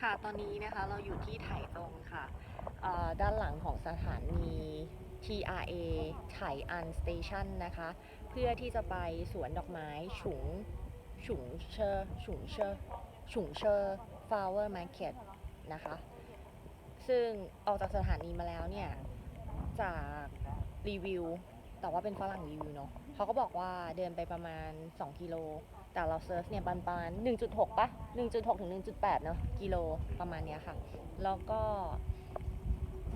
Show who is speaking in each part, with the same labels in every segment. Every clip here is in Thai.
Speaker 1: ค่ะ ตอนนี้นะคะเราอยู่ที่ไถ่ตรงค่ะ ด้านหลังของสถานี TRA ไถอันสเตชันนะคะ เพื่อที่จะไปสวนดอกไม้ฉุงฉุงเชอร์ฉุงเชอร์ฉุงเชอ flower market นะคะ ซึ่งออกจากสถานีมาแล้วเนี่ย จากรีวิว แต่ว่าเป็นฝรั่งรีวิวเนาะเขาก็บอกว่าเดินไปประมาณ 2 กิโล แต่เราเซิร์ชเนี่ยประมาณ 1.6ปะ1.6 ถึง 1.8 เนาะกิโลประมาณเนี้ยค่ะ แล้วก็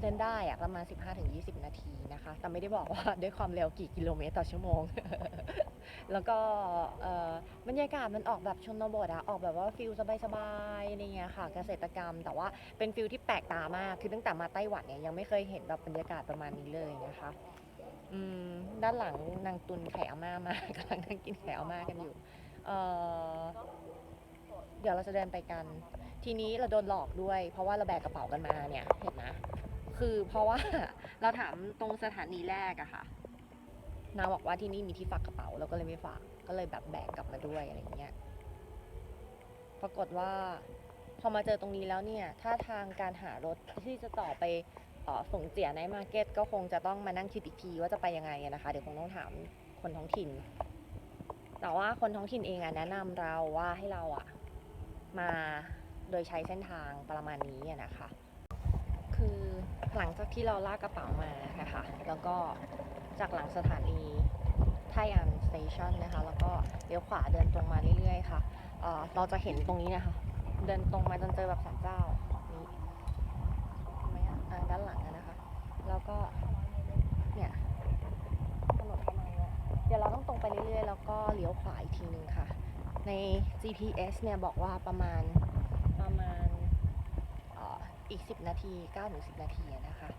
Speaker 1: เดินได้อะประมาณ 15ถึง20 นาทีนะคะ แต่ไม่ได้บอกว่าด้วยความเร็วกี่กิโลเมตรต่อชั่วโมง แล้วก็บรรยากาศมันออกแบบชนบทอะออกแบบว่าฟิลสบายๆอะไรเงี้ยค่ะ เกษตรกรรม แต่ว่าเป็นฟิลที่แปลกตามาก คือตั้งแต่มาไต้หวันเนี่ยยังไม่เคยเห็นแบบบรรยากาศประมาณนี้เลยนะคะ อืมด้านหลังนางตุนไข่อาม่ามากำลังนั่งกินไข่อาม่ากันอยู่ เออเดี๋ยวเราจะเดินไปกัน ทีนี้เราโดนหลอกด้วย เพราะว่าเราแบกกระเป๋ากันมาเนี่ย เห็นไหมคือเพราะว่าเราถามตรงสถานีแรกอะค่ะนางบอกว่าที่นี่มีที่ฝากกระเป๋าเราก็เลยไม่ฝาก ก็เลยแบบแบกกลับมาด้วยอะไรเงี้ย ปรากฏว่า พอมาเจอตรงนี้แล้วเนี่ยถ้าทางการหารถที่จะต่อไป ส่งเจียในมาร์เก็ตก็คงจะต้องมานั่งคิดอีกทีว่าจะไปยังไงนะคะ เดี๋ยวคงต้องถามคนท้องถิ่น แต่ว่าคนท้องถิ่นเองอะแนะนำเราว่าให้เราอะมาโดยใช้เส้นทางประมาณนี้นะคะ คือหลังจากที่เราลากกระเป๋ามานะคะ แล้วก็จากหลังสถานีไทอันสเตชันนะคะ แล้วก็เลี้ยวขวาเดินตรงมาเรื่อยๆค่ะเเราจะเห็นตรงนี้นะคะ เดินตรงมาจนเจอแบบศาลเจ้านี่เห็นไหมอะอ่า ด้านหลังนะคะ แล้วก็ เนี่ยถนนประมาณเนี้เดี๋ยวเราต้องตรงไปเรื่อยๆ แล้วก็เลี้ยวขวาอีกทีนึงค่ะ ใน GPS เนี่ยบอกว่าประมาณประมาณอ,อ,อีก 10 นาที9ถึง10 นาทีนะคะ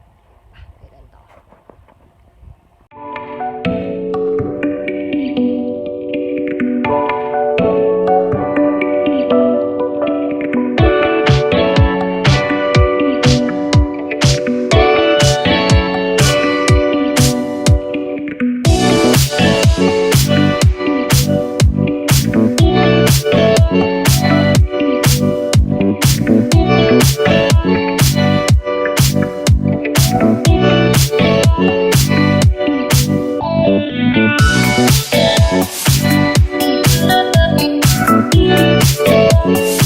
Speaker 2: Thank